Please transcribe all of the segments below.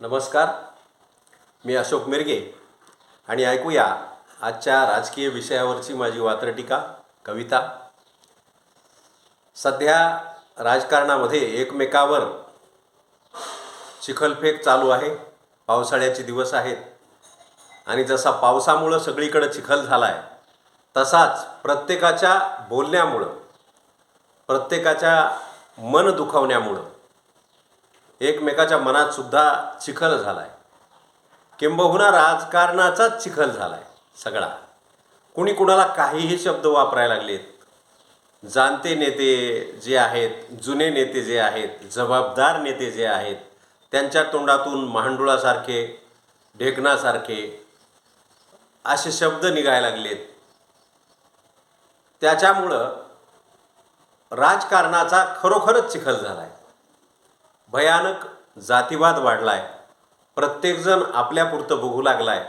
नमस्कार. मी अशोक मिरगे आणि ऐकूया आजच्या राजकीय विषयावरची माझी वात्रटिका कविता. सध्या राजकारणामध्ये एकमेकावर चिखलफेक चालू आहे पावसाळ्याचे दिवस आहेत आणि जसा पावसामुळं सगळीकडं चिखल झाला आहे तसाच प्रत्येकाच्या बोलण्यामुळं प्रत्येकाच्या मन दुखावण्यामुळं एकमेकाच्या मनात सुद्धा चिखल झाला आहे किंबहुना राजकारणाचाच चिखल झाला आहे सगळा. कुणी कुणाला काहीही शब्द वापरायला लागलेत. जाणते नेते जे आहेत जुने नेते जे आहेत जबाबदार नेते जे आहेत त्यांच्या तोंडातून मांडुळासारखे ढेकणासारखे असे शब्द निघायला लागलेत. त्याच्यामुळं राजकारणाचा खरोखरच चिखल झाला आहे भयानक जातीवाद वाढला आहे प्रत्येकजण आपल्यापुरतं बघू लागला आहे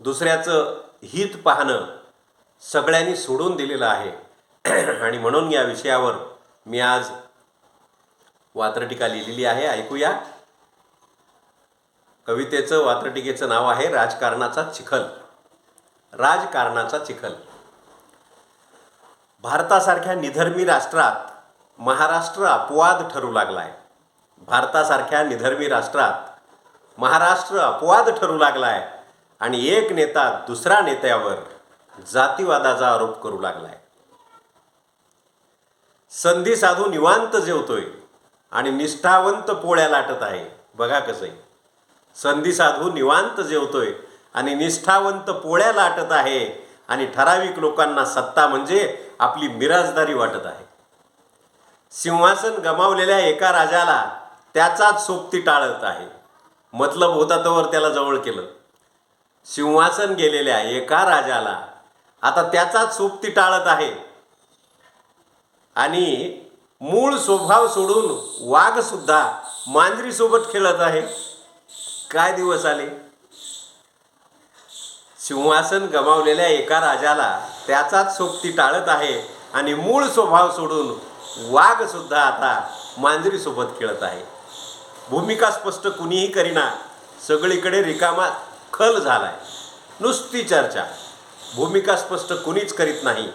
दुसऱ्याचं हित पाहणं सगळ्यांनी सोडून दिलेलं आहे. आणि म्हणून या विषयावर मी आज वात्रटिका लिहिलेली आहे. ऐकूया. कवितेचं वात्रटिकेचं नाव आहे राजकारणाचा चिखल. राजकारणाचा चिखल. भारतासारख्या निधर्मी राष्ट्रात महाराष्ट्र अपवाद ठरू लागला आहे भारतासारख्या निधर्मी राष्ट्रात महाराष्ट्र अपवाद ठरू लागला आहे आणि एक नेता दुसरा नेत्यावर जातीवादाचा आरोप करू लागलाय. संधी साधू निवांत जेवतोय आणि निष्ठावंत पोळ्या लाटत आहे. बघा कसं आहे. संधी साधू निवांत जेवतोय आणि निष्ठावंत पोळ्या लाटत आहे आणि ठराविक लोकांना सत्ता म्हणजे आपली मिराजदारी वाटत आहे. सिंहासन गमावलेल्या एका राजाला त्याचाच सोबती टाळत आहे. मतलब होता तोवर त्याला जवळ केलं. सिंहासन गेलेल्या एका राजाला आता त्याचाच सोबती टाळत आहे. आणि मूळ स्वभाव सोडून वाघ सुद्धा मांजरीसोबत खेळत आहे. काय दिवस आले? सिंहासन गमावलेल्या एका राजाला त्याचाच सोबती टाळत आहे आणि मूळ स्वभाव सोडून वाघ सुद्धा आता मांजरीसोबत खेळत आहे. भूमिका स्पष्ट कुणीही करीना सगळीकडे रिकामा खल झालाय. नुसती चर्चा. भूमिका स्पष्ट कुणीच करीत नाही.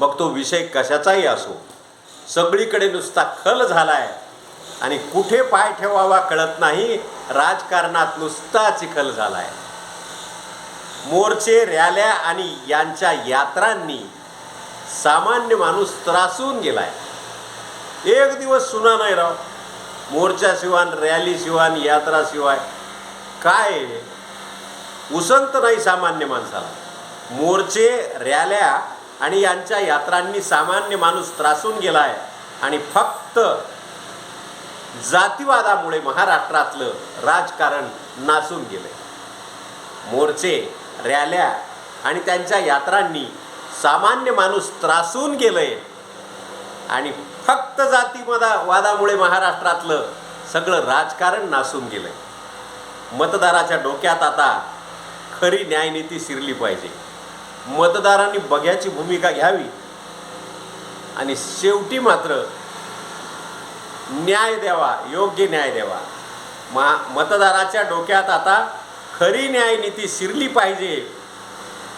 मग तो विषय कशाचाही असो. सगळीकडे नुसता खल झालाय. आणि कुठे पाय ठेवावा कळत नाही राजकारणात नुसता चिखल झालाय. मोर्चे रॅल्या आणि यांच्या यात्रांनी सामान्य माणूस त्रासून गेलाय. एक दिवस सुना नाही राव. मोर्चाशिवाय रॅलीशिवाय यात्राशिवाय काय? उसंत नाही सामान्य माणसाला. मोर्चे रॅल्या आणि यांच्या यात्रांनी सामान्य माणूस त्रासून गेलाय आणि फक्त जातीवादामुळे महाराष्ट्रातलं राजकारण नासून गेलंय. मोर्चे रॅल्या आणि त्यांच्या यात्रांनी सामान्य माणूस त्रासून गेलंय आणि फक्त जातीमदा वादामुळे महाराष्ट्रातलं सगळं राजकारण नासून गेलंय. मतदाराच्या डोक्यात आता खरी न्यायनीती शिरली पाहिजे. मतदारांनी बघ्याची भूमिका घ्यावी. आणि शेवटी मात्र न्याय द्यावा योग्य न्याय द्यावा. मा मतदाराच्या डोक्यात आता खरी न्यायनीती शिरली पाहिजे.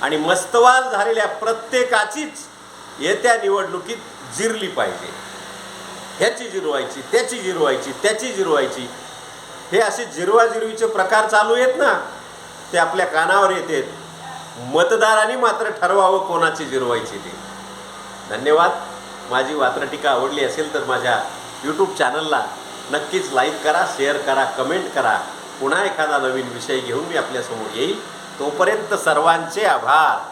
आणि मस्तवाल झालेल्या प्रत्येकाचीच येत्या निवडणुकीत जिरली पाहिजे. ह्याची जिरवायची त्याची जिरवायची त्याची जिरवायची. हे असे जिरवाजिरवीचे प्रकार चालू आहेत ना ते आपल्या कानावर येतात मतदारांनी मात्र ठरवावं कोणाची जिरवायची ते. धन्यवाद. माझी वात्रटिका आवडली असेल तर माझ्या यूट्यूब चॅनलला नक्कीच लाईक करा शेअर करा कमेंट करा. पुन्हा एखादा नवीन विषय घेऊन मी आपल्यासमोर येईल. तोपर्यंत सर्वांचे आभार.